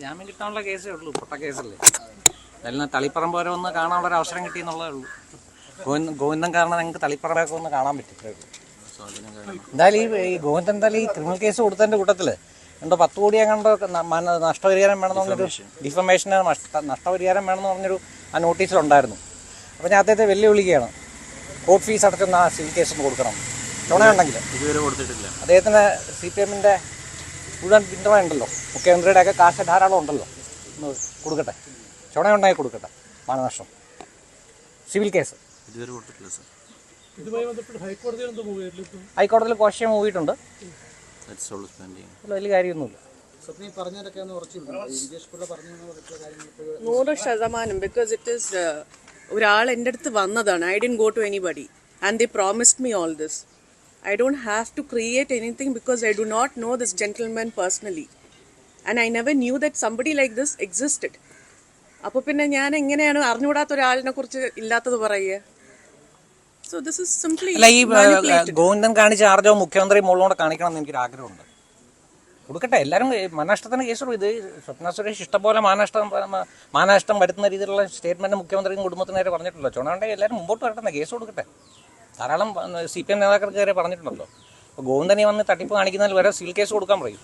ജാമ്യം കിട്ടാനുള്ള കേസേ ഉള്ളൂ പൊട്ട കേസല്ലേ? അതിൽ തളിപ്പറമ്പ് വരെ ഒന്ന് കാണാനുള്ള ഒരു അവസരം കിട്ടി എന്നുള്ളതേ ഉള്ളൂ. ഗോവിന്ദൻ ഗോവിന്ദൻ കാരണം ഞങ്ങൾക്ക് തളിപ്പറമ്പൊക്കെ ഒന്ന് കാണാൻ പറ്റും എന്തായാലും ഈ ഗോവിന്ദൻ എന്തായാലും ഈ ക്രിമിനൽ കേസ് കൊടുത്തതിന്റെ കൂട്ടത്തിൽ എന്തോ പത്ത് കോടി കണ്ടോ നഷ്ടപരിഹാരം വേണമെന്ന് പറഞ്ഞൊരു ഡിഫമേഷന് നഷ്ട- നഷ്ടപരിഹാരം വേണമെന്ന് പറഞ്ഞൊരു ആ നോട്ടീസിലുണ്ടായിരുന്നു. അപ്പോൾ ഞാൻ അദ്ദേഹത്തെ വെല്ലുവിളിക്കുകയാണ്. കോർട്ട് ഫീസ് അടച്ചൊന്ന് ആ സിവിൽ കേസ് ഒന്ന് കൊടുക്കണം. ചുണയുണ്ടെങ്കിൽ. ഇതുവരെ കൊടുത്തിട്ടില്ല. അദ്ദേഹത്തിന് സി പി എമ്മിന്റെ മുഴുവൻ പിന്തുണ ഉണ്ടല്ലോ മുഖ്യമന്ത്രിയുടെ ഒക്കെ കാശ് ധാരാളം ഉണ്ടല്ലോ. ഒന്ന് കൊടുക്കട്ടെ. ചുണയുണ്ടായി കൊടുക്കട്ടെ. മാനനഷ്ടം. Civil case. ഇതുവരെ കൊടുത്തിട്ടില്ല സർ. ഇതുമായി ബന്ധപ്പെട്ട് ഹൈക്കോടതിയിൽ കോശം മൂവിയിട്ടുണ്ട്. ദാറ്റ്സ് ഓൾ സ്പെൻഡിങ് അതിൽ വലിയ കാര്യമൊന്നുമില്ല. നൂറ് ശതമാനം ബിക്കോസ് ഇറ്റ് ഇസ് ഒരാൾ എന്റെ അടുത്ത് വന്നതാണ്. I didn't go to anybody and the promised me all this I don't have to create anything because I do not know this gentleman personally and I never knew that somebody like this existed അപ്പോൾ പിന്നെ ഞാൻ എങ്ങനെയാണ് അറിഞ്ഞുകൂടാത്ത ഒരാളിനെ കുറിച്ച് ഇല്ലാത്തത് പറയുക? So this is simply അല്ല ഈ ഗോവിന്ദൻ കാണിച്ച ആർജവം മുഖ്യമന്ത്രി മുകളിലൂടെ കാണിക്കണം എന്ന് എനിക്കൊരു ആഗ്രഹമുണ്ട് കൊടുക്കട്ടെ എല്ലാവരും മാനനഷ്ടത്തിന് കേസുള്ളൂ ഇത് സ്വപ്ന സുരേഷ് ഇഷ്ടംപോലെ മാനനഷ്ടം മാനനഷ്ടം വരുത്തുന്ന രീതിയിലുള്ള സ്റ്റേറ്റ്മെന്റ് മുഖ്യമന്ത്രിയും കുടുംബത്തിനേരെ പറഞ്ഞിട്ടുള്ളൂ പറഞ്ഞിട്ടുണ്ടല്ലോ. എല്ലാവരും മുമ്പോട്ട് വരട്ടെ കേസ് കൊടുക്കട്ടെ. ധാരാളം സി പി എം നേതാക്കൾക്ക് വരെ പറഞ്ഞിട്ടുണ്ടല്ലോ. അപ്പോൾ ഗോവിന്ദനെ വന്ന് തട്ടിപ്പ് കാണിക്കുന്നതിൽ വരെ സിവിൽ കേസ് കൊടുക്കാൻ പറയും.